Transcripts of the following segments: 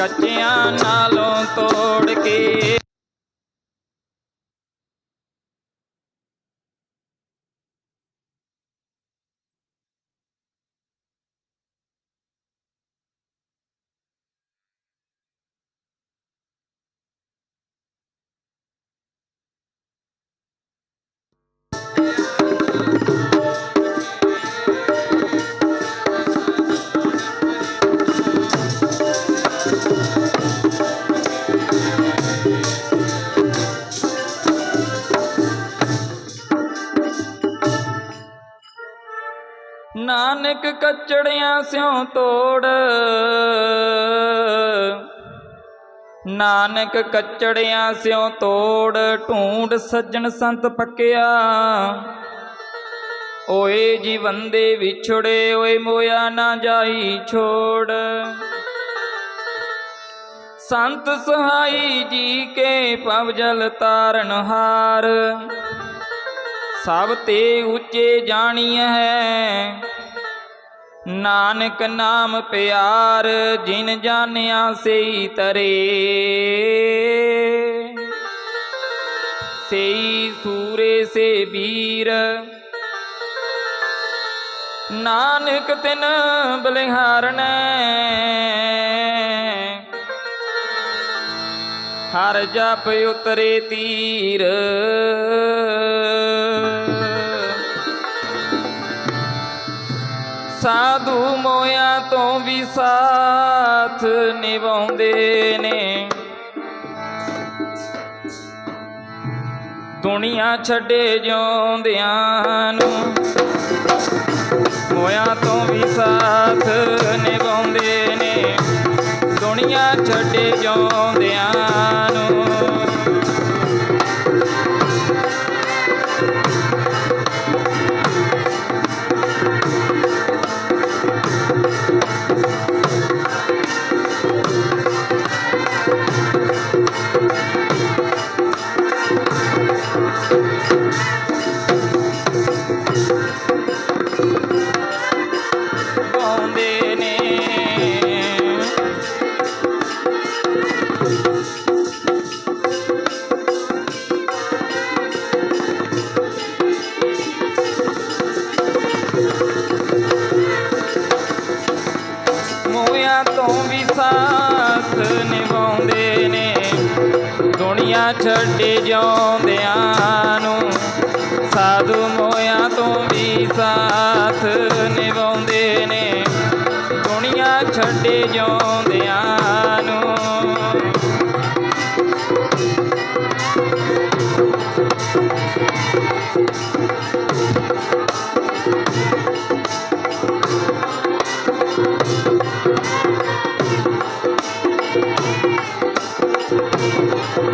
ਕੱਚਿਆਂ ਨਾਲੋਂ ਤੋੜ ਕੇ ਨਾਨਕ ਕਚੜਿਆਂ ਸਿਉ ਤੋੜ। ਨਾਨਕ ਕਚੜਿਆਂ ਸਿਉ ਤੋੜ, ਢੂੰਡ ਸੱਜਣ ਸੰਤ ਪੱਕਿਆ। ਓਏ ਜੀਵੰਦੇ ਵਿਛੜੇ, ਓਏ ਮੋਇਆ ਨਾ ਜਾਈ ਛੋੜ। ਸੰਤ ਸਹਾਈ ਜੀ ਕੇ ਪਵ ਜਲ ਤਾਰਨ ਹਾਰ। ਸਭ ਤੇ ਉੱਚੇ ਜਾਣੀਐ ਹੈ। ਨਾਨਕ ਨਾਮ ਪਿਆਰ, ਜਿਨ ਜਾਣਿਆ ਸਈ ਤਰੇ। ਸਈ ਸੂਰੇ ਸੇ ਵੀਰ। ਨਾਨਕ ਤਿਨ ਬਲਿਹਾਰਣੈ ਹਰ ਜਪ ਉਤਰੇ ਤੀਰ। ਸਾਧੂ ਮੋਇਆ ਤੋਂ ਵੀ ਸਾਥ ਨਿਭਾਉਂਦੇ ਨੇ। ਦੁਨੀਆ ਛੱਡੇ ਜਿਉਂਦਿਆਂ ਨੂੰ ਮੋਇਆ ਤੋਂ ਵੀ ਸਾਥ ਨਿਭਾਉਂਦੇ ਨੇ। ਦੁਨੀਆ ਛੱਡੇ ਜਿਉਂਦਿਆਂ ਦੁਨੀਆ ਛੱਡੇ ਜਿਉਂਦਿਆਂ ਨੂੰ ਸਾਧੂ ਮੋਇਆ ਤੋਂ ਵੀ ਸਾਥ ਨਿਭਾਉਂਦੇ ਨੇ। ਦੁਨੀਆ ਛੱਡੇ ਜਿਉਂਦਿਆਂ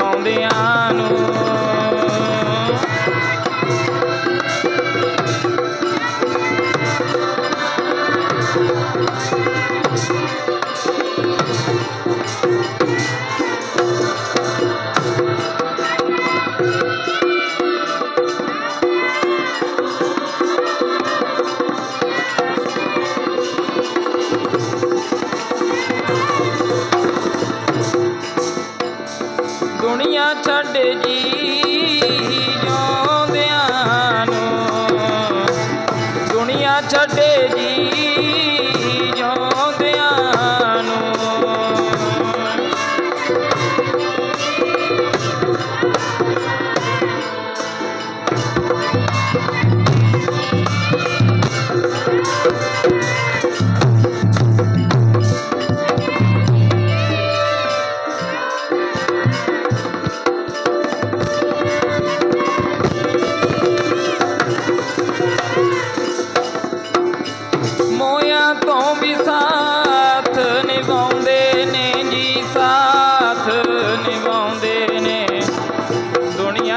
ਆਉਂਦਿਆਂ ਨੂੰ। ਛੱਡ ਜੀ ਜਿਉਂਦਿਆਂ ਨੂੰ। ਦੁਨੀਆ ਛੱਡੇ ਜੀ ਜਿਉਂਦਿਆਂ ਨੂੰ। ਮੋਇਆ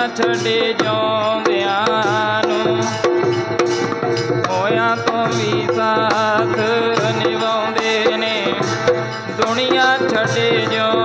ਦੁਨੀਆ ਛੱਡੇ ਜਿਉਂਦਿਆਂ ਨੂੰ। ਮੋਇਆ ਤੋਂ ਵੀ ਸਾਥ ਨਿਭਾਉਂਦੇ ਨੇ। ਦੁਨੀਆ ਛੱਡੇ ਜੋ